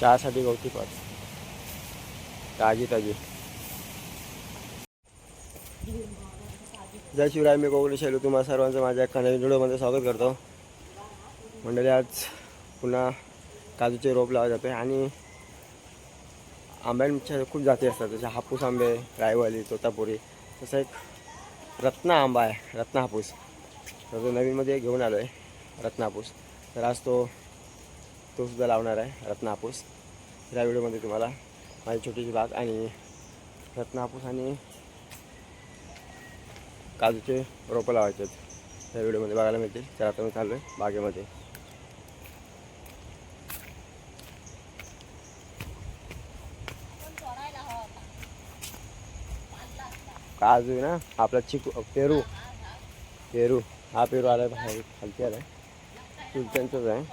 चहासाठी गवती पाच ताजी ताजी. जय शिवराय मी कोकणी शैलू. तुम्हाला सर्वांचं माझ्या एका नवीन व्हिडिओमध्ये स्वागत करतो. मंडळी आज पुन्हा काजूचे रोप लावले जाते आणि आंब्यांच्या खूप जाती असतात. जसे हापूस आंबे रायवाली तोतापुरी. तसा एक रत्न आंबा आहे रत्न हापूस. तर तो नवीनमध्ये घेऊन आलो आहे रत्न हापूस. तर आज तो तो सुद्धा लावणार आहे रत्नापूस. या व्हिडिओमध्ये तुम्हाला माझी छोटीशी बाग आणि रत्नापूस आणि काजूचे रोपं लावायचे आहेत. त्या व्हिडिओमध्ये बघायला मिळतील. तर आता मी चाललो आहे बागेमध्ये. काजू आहे ना आपला चिकू पेरू. पेरू. हा पेरू आला आहे खालती आला चुलत्यांचंच आहे.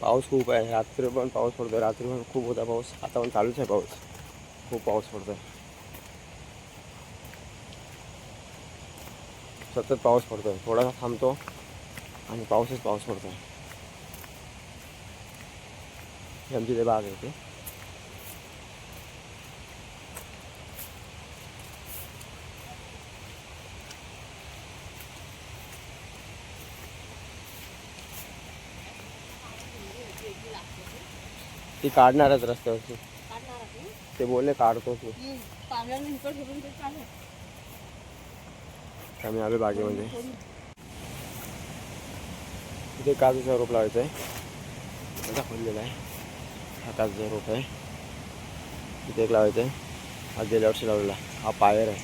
पाऊस खूप आहे. रात्री पण पाऊस पडतो रात्री पण खूप होता पाऊस. आता पण चालूच आहे पाऊस. खूप पाऊस पडतोय. सतत पाऊस पडतोय. थोडासा थांबतो आणि पाऊसच पाऊस पडतोय. ही आमची ते बाग आहे ते. ती काढणारच रस्त्यावरची ते बोलले काढतो तू. आम्ही आलो बागेमध्ये इथे काजूचा रोप लावायचा आहे. दाखवलेला आहे. हा काजूचा रोप आहे. इथे एक लावायचा आहे. हा गेल्या वर्षी लावलेला. हा पायर आहे.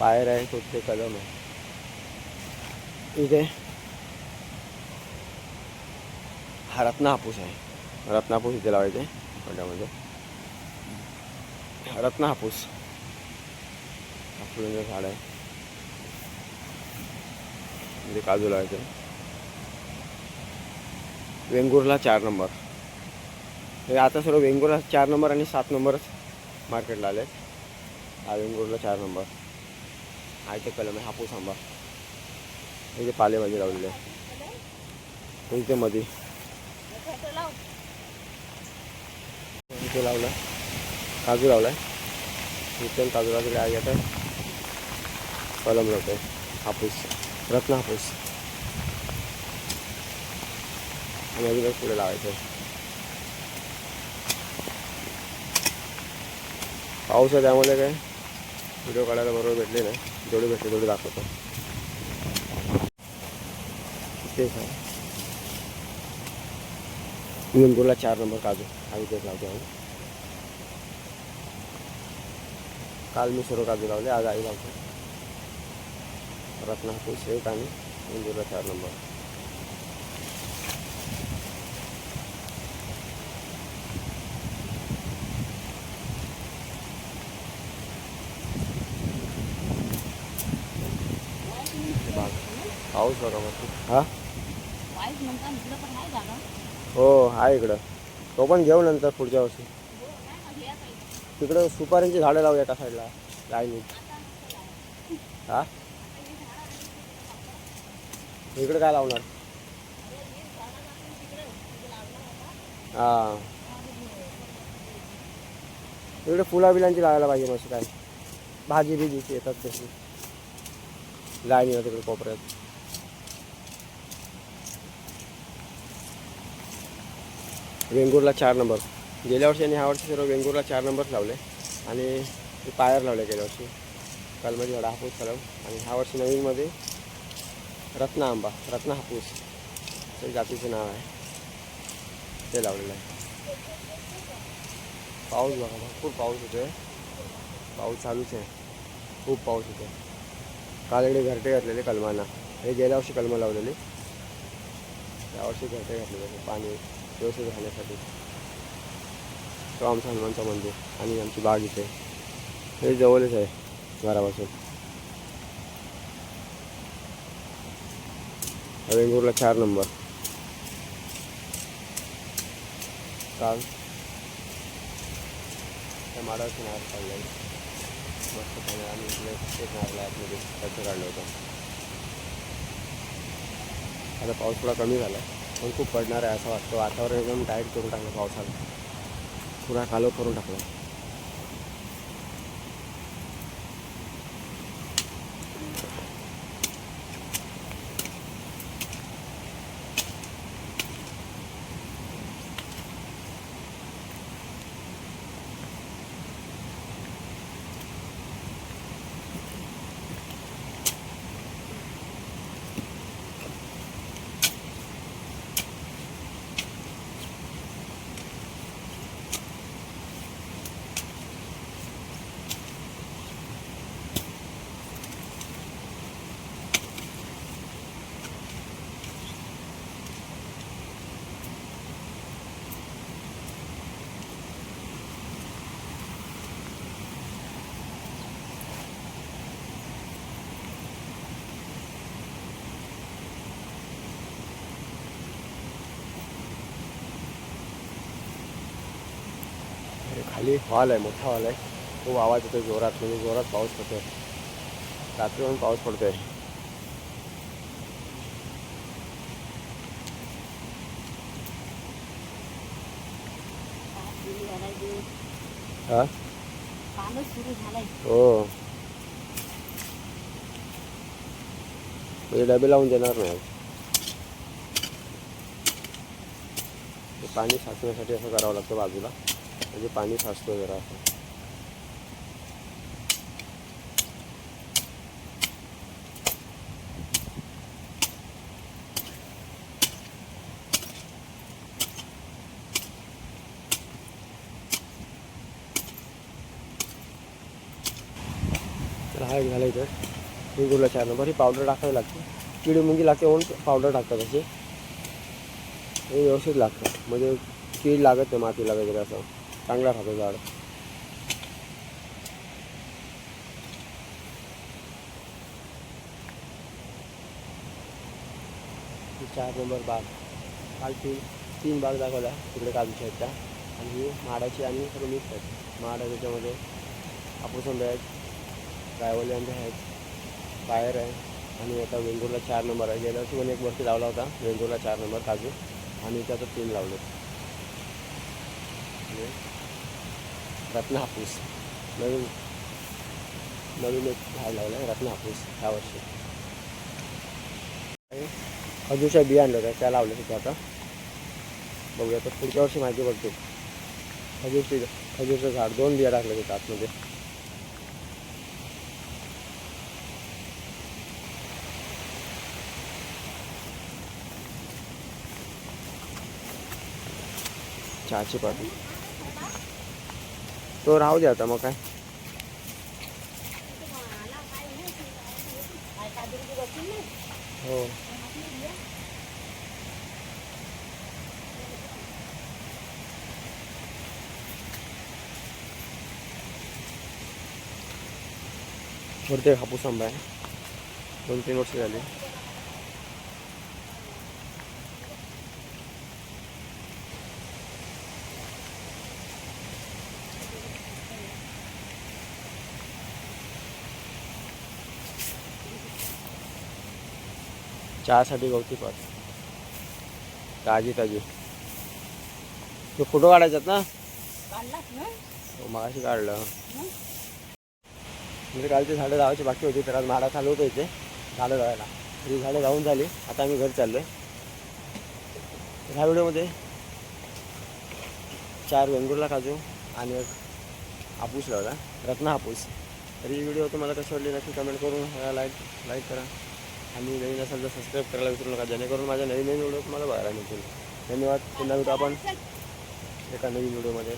पायर आहे तो ते कलम आहे. इथे हा रत्न हापूस आहे रत्नापूस इथे लावायचे खड्ड्यामध्ये हा रत्न हापूस हा फुलांचं झाड आहे म्हणजे काजू लावायचं वेंगुर्ला चार नंबर हे आता सर्व वेंगुर्ला चार नंबर आणि सात नंबरच मार्केटला आले हा वेंगुर्ला चार नंबर हा इथे कलम आहे हापूस आंबा इथे पालेभाजी लावलेली आहे इथे मध्ये इथे लावला काजू लावलाय इथे काजू लावले आहे आता कलम लावतो हापूस रत्न हापूस आणि अजून पुढे लावायचं आहे. पाऊस आहे त्यामुळे काय व्हिडिओ काढायला बरोबर भेटले नाही जेवढे भेटले तेवढे दाखवतो तेच आहे वेंगुर्ला चार नंबर काजू. हा इथेच लावतो आम्ही. काल मी सर्व काजू लावले आज आई लावतो. रत्नापूर हापूस आणि वेंगुर्ला चार नंबर. पाऊस बघा मग हां? हो आहे इकडं. तो पण घेऊ नंतर पुढच्या वर्षी. तिकडं सुपारींची झाडं लावूया एका साईडला लाईनी. हा? इकडं काय लावणार? हा. इकडे फुला बिलांची लावायला पाहिजे मस्त काय. भाजी बिजीची येतात तशी. येतात तिकडे कोपऱ्यात. वेंगूरला चार नंबर. गेल्या वर्षी आणि ह्या वर्षी सर्व वेंगूरला चार नंबर लावले. आणि ते पायर लावले गेल्या वर्षी. कालमध्ये एवढा हापूस कलम आणि ह्या वर्षी नवीनमध्ये रत्न आंबा रत्न हापूस. ते जातीचं नाव आहे. ते लावलेलं आहे. पाऊस बघा भरपूर पाऊस होतोय. पाऊस चालूच आहे. खूप पाऊस होतो काल इकडे घरटे घातलेले कलमांना. हे गेल्या वर्षी कलमं लावलेली. यावर्षी घरटे घातलेले. पाणी. व्यवस्थित राहण्यासाठी. तो आमचा हनुमानचं मंदिर आणि आमची बाग इथे. हे जवळच आहे घरापासून. वेंगुर्ला चार नंबर. काल त्या माडावरची नारळ काढलं. मस्त पाणी आणि इकडे एक नारळ आतमध्ये त्याचं काढलं होतं. आता पाऊस थोडा कमी झाला पण खूप पडणार आहे असं वाटतं. वातावरण एकदम टाईट करून टाकलं पावसाला पुरा कालो करून टाकला. खाली हॉल आहे मोठा हॉल आहे. खूप आवाज येतो जोरात म्हणजे जोरात पाऊस पडतोय. रात्री पण पाऊस पडतोय. हा? हो. म्हणजे डबे लावून देणार नाही. पाणी साचण्यासाठी असं करावं लागतं बाजूला. म्हणजे पाणी फासतो जरा असं. तर हा एक झाला इथं. मुंगूरला चार नंबर. ही पावडर टाकावी लागते. किडी मुंगी लागते म्हणून पावडर टाकतात असे. हे व्यवस्थित लागतं. म्हणजे कीड लागत नाही मातीला वगैरे असं. चांगला राहतं झाड. चार नंबर बाग. काल तीन तीन बाग दाखवल्या तिकडे काजूच्या आहेत त्या. आणि ही माडाची आणि सर्व मिक्स आहेत. माड आहे त्याच्यामध्ये. हापूस आहेत रायवली आहेत बाहेर आहे. आणि आता वेंगुर्ला चार नंबर आहे. गेल्या वर्षी पण एक वर्षी लावला होता वेंगुर्ला चार नंबर काजू. आणि त्याचं तीन लावले रत्न हापूस नवीन नवीन एक झाड लावलं आहे रत्न हापूस ह्या वर्षी खजूरच्या बिया आणल्या होत्या त्या लावल्या तिथे आता बघूया तर पुढच्या वर्षी माहिती पडते खजूरची खजूरचं झाड दोन बिया टाकलं तिथे आतमध्ये चहाची पाठी तो राहू आता मग काय? हो. हापूस आंबा आहे. दोन तीन वर्ष झाली. चहासाठी गवती पात ताजी ताजी तो फोटो काढायचात ना? हो, मगाशी काढलं? म्हणजे कालची झाडं लावायची बाकी होती तर आज माडा चालू होतं इथे. झाडं लावायला. ही झाडं लावून झाली. आता आम्ही घरी चाललो आहे ह्या व्हिडिओमध्ये चार वेंगुर्ला काजू आणि एक हापूस लावला. रत्न हापूस. तर ही व्हिडिओ तुम्हाला कशी वाटली नक्की कमेंट करून लाईक लाईक करा. आणि नवीन असाल तर सबस्क्राईब करायला विसरू नका. जेणेकरून माझ्या नवीन नवीन व्हिडिओ तुम्हाला बघायला मिळतील. धन्यवाद. पुन्हा भेटू आपण एका नवीन व्हिडिओमध्ये